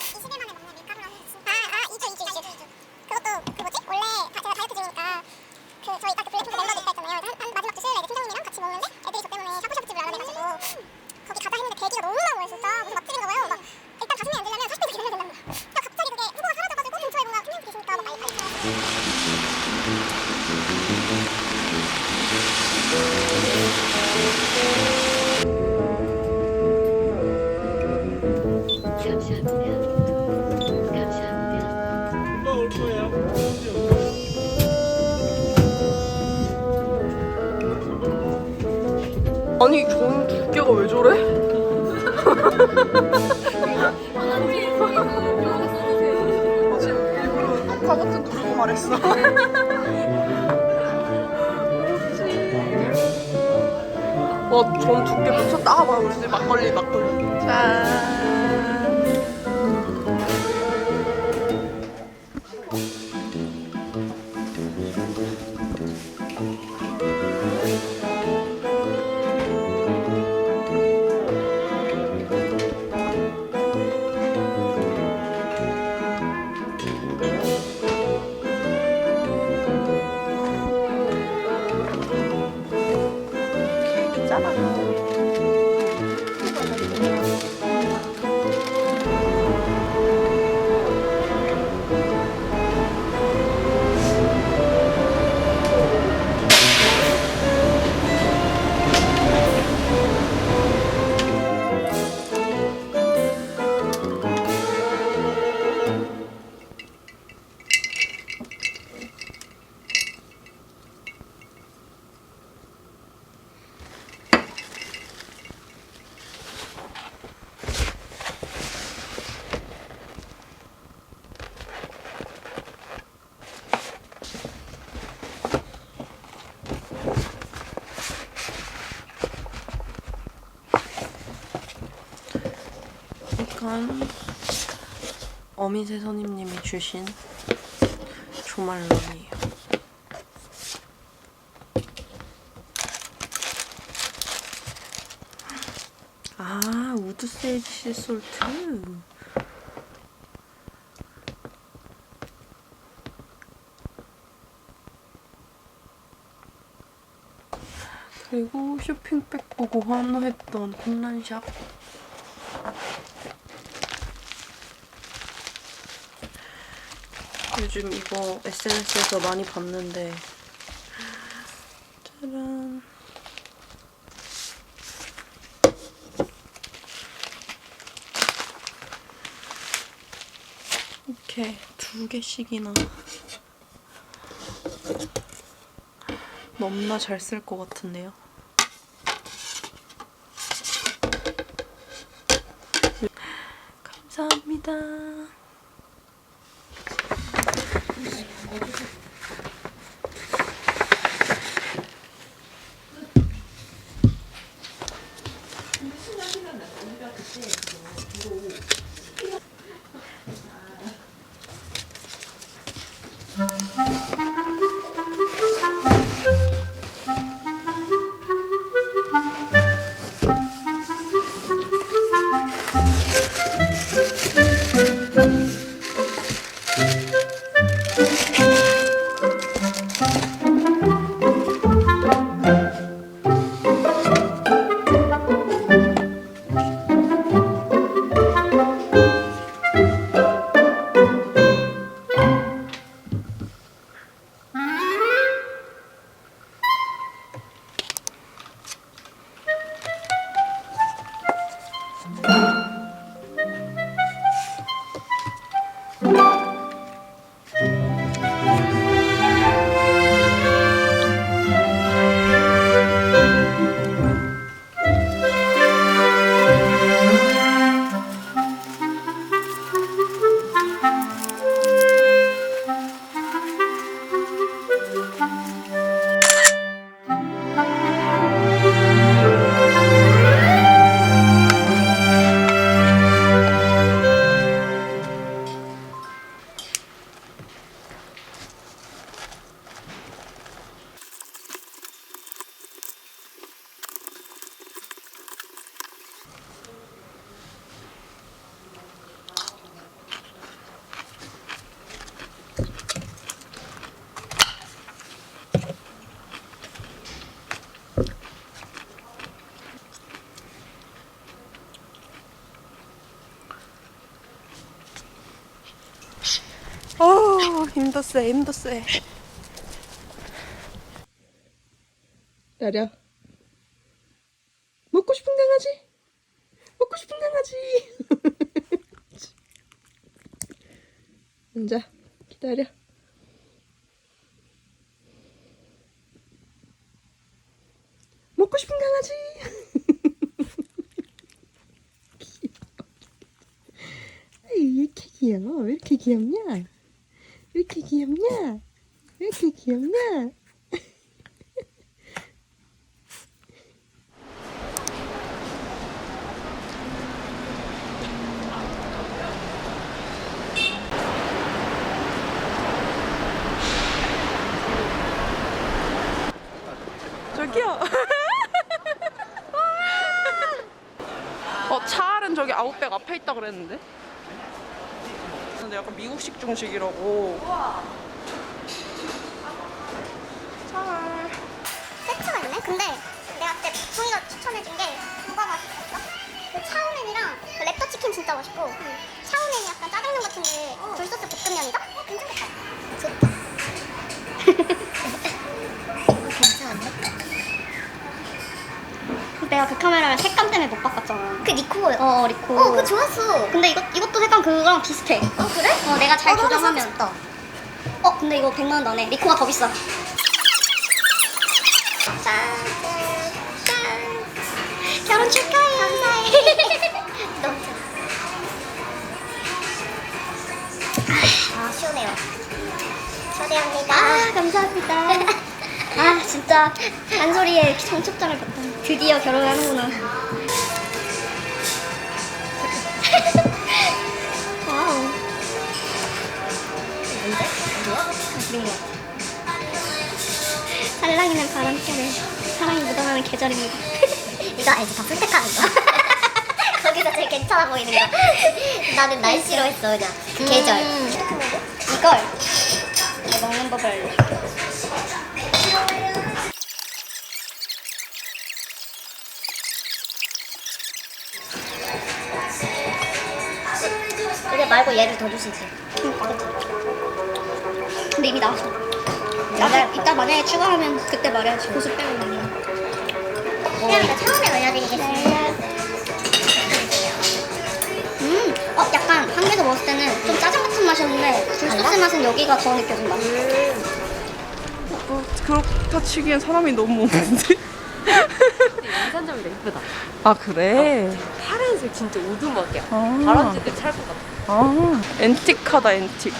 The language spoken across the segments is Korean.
Oh. 무슨 구구 말했어. 와, 전 두께 붙였다. 아, 막걸리, 막걸리. 짠. 이건 어미새 손님님이 주신 조말론이에요. 아, 우드 세이지 시솔트. 그리고 쇼핑백 보고 환호했던 홈런샵 요즘 이거 SNS에서 많이 봤는데. 짜란. 이렇게 두 개씩이나 넘나 잘 쓸 것 같은데요. 감사합니다. 힘도 세 힘도 세 야려. 먹고 싶은 강아지? 먹고 싶은 강아지. 앉아. 기다려. 먹고 싶은 강아지? 왜 이렇게 귀여워? 왜 이렇게 귀엽냐? 왜 이렇게 귀엽냐? 왜 이렇게 귀엽냐? 저기요. 어, 차알은 저기 아웃백 앞에 있다 그랬는데? 근데 약간 미국식 중식이라고. 차알. 세트가 있네? 근데 내가 그때 송이가 추천해준 게 뭐가 맛있었어? 그 차오맨이랑 그 랩터 치킨 진짜 맛있고 차오맨이 약간 짜장면 같은데 굴소스 볶음면이다? 어, 괜찮겠다 좋다 괜찮은데? 내가 그 카메라를 색감 때문에 못 바꿨잖아. 그 니코 어, 리코. 어 그거 좋았어 근데 이것, 이것도 색감 그거랑 비슷해. 어 그래? 어, 내가 잘 하나 조정하면. 싶다. 어, 근데 이거 100만 원 나네. 리코가 더 비싸. 짠, 짠. 결혼 축하해. 감사해. 너무 좋아. 아, 시원해요. 초대합니다. 아, 감사합니다. 아, 진짜 한 소리에 청첩장을 받다. 드디어 결혼하는구나. 와우. 뭔데? 뭐야? 아, 그린 것 같아. 살랑이는 바람결에 사랑이 묻어나는 계절입니다. 이거 알지? 다 선택하는 거. 거기서 제일 괜찮아 보이는 거. 나는 날씨로 했어, 그냥. 그 계절. 음. 이걸 먹는 법을 말고 얘를 더 주시지. 근데 이미 나왔어. 나도 이따 만약에 추가하면 그때 말해야지. 고수 빼고 나면. 그냥 처음에 알려드리겠습니다. 음, 어, 약간 한 개도 먹었을 때는 좀 짜장 같은 맛이었는데 굴소스? 맛은 여기가 더 느껴진다. 어, 그렇다 치기엔 사람이 너무 없는데? 인산점이 이쁘다. 아, 그래? 파란색 진짜 오두막이야. 아. 바람쥐들 찰것 같아. 아, 앤틱하다, 앤틱.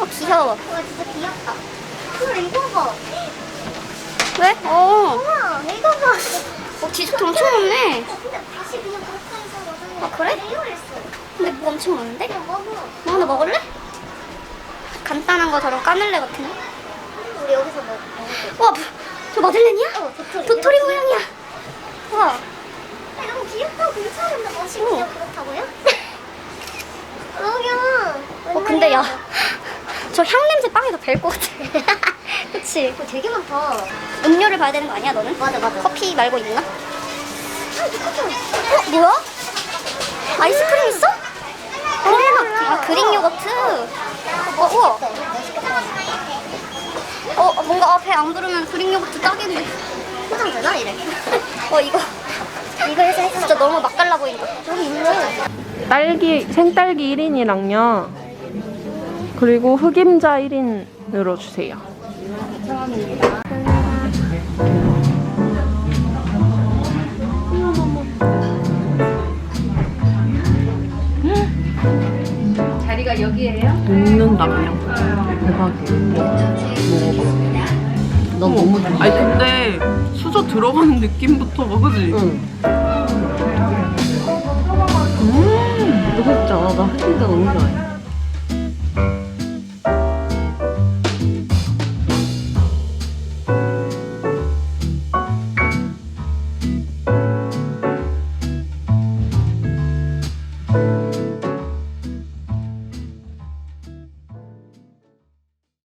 어, 귀여워. 와, 진짜 귀엽다. 이거 봐. 왜? 어, 우와, 이거 봐. 어 디저트 엄청 많네. 어, 근데 다시 그냥 가까이서 아, 그래? 레어했어. 근데 뭐 엄청 많은데? 그냥 먹어. 뭐 하나 먹을래? 간단한 거 저런 까늘레 같은 거? 우리 여기서 먹, 먹을 와, 저 마들렌이야? 거. 어, 도토리. 도토리 모양이야. 와, 아, 너무 귀엽다고 괜찮은데 맛있냐 어. 그렇다고요? 여기야. 어 근데 야, 저 향 냄새 빵에서 벨것 같아. 그치? 이거 되게 많다. 음료를 봐야 되는 거 아니야, 너는? 맞아, 맞아. 커피 말고 있나? 아, 이거 어, 뭐야? 아이스크림 있어? 대박! 아, 그릭 요거트. 어, 우와. 어, 뭔가 앞에 안 부르면 그릭 요거트 딱인데. 포장 되나 이래? 어, 이거. 이거 해서 해서 진짜 너무 맛깔나 보인다. 여기 있네. 딸기, 생딸기 1인이랑요. 그리고 흑임자 1인으로 주세요. 자리가 여기예요? 녹는다, 그냥. 대박이야. 너 너무 좋아. 아니, 근데 수저 들어가는 느낌부터가, 그지? 응. 음. 무섭죠? 나 흑임자 너무 좋아해.